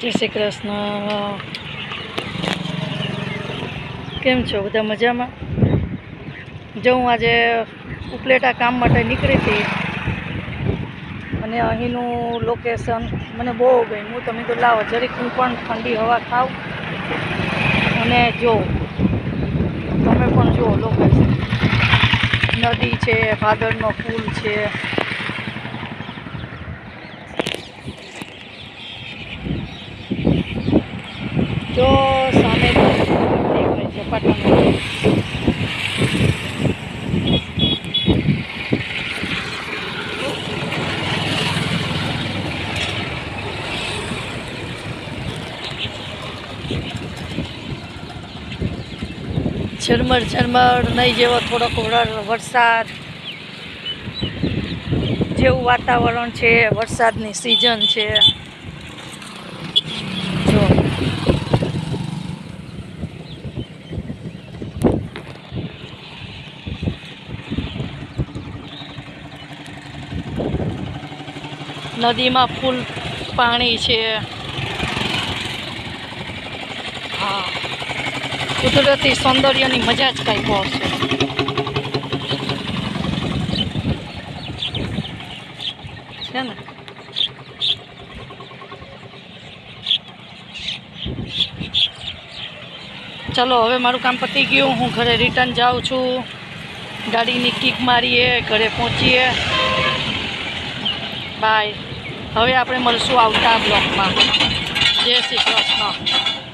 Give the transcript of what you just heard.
જય શ્રી કૃષ્ણ. કેમ છો? બધા મજામાં? જો હું આજે ઉપલેટા કામ માટે નીકળી હતી, અને અહીંનું લોકેશન મને બહુ ગમ્યું. તમે તો લાવો, જરીક હું પણ ઠંડી હવા ખાવ અને જો, તમે પણ જુઓ લોકેશન નદી છે ભાદરનો ફૂલ છે. જો સામે ઝરમર ઝરમર, નહીં જેવો થોડોક વર- વરસાદ જેવું વાતાવરણ છે, વરસાદની સિઝન છે. જો નદીમાં ફૂલ પાણી છે. હા. કુદરતી સૌંદર્યની મજા જ કંઈક ઓર છે. છે ને? ચલો, હવે મારું કામ પતી ગયું. હું ઘરે રિટર્ન જાઉં છું. ગાડીની કિક મારીએ, ઘરે પહોંચીએ. બાય હવે આપણે મળશું આવતા બ્લોકમાં. જય શ્રી કૃષ્ણ.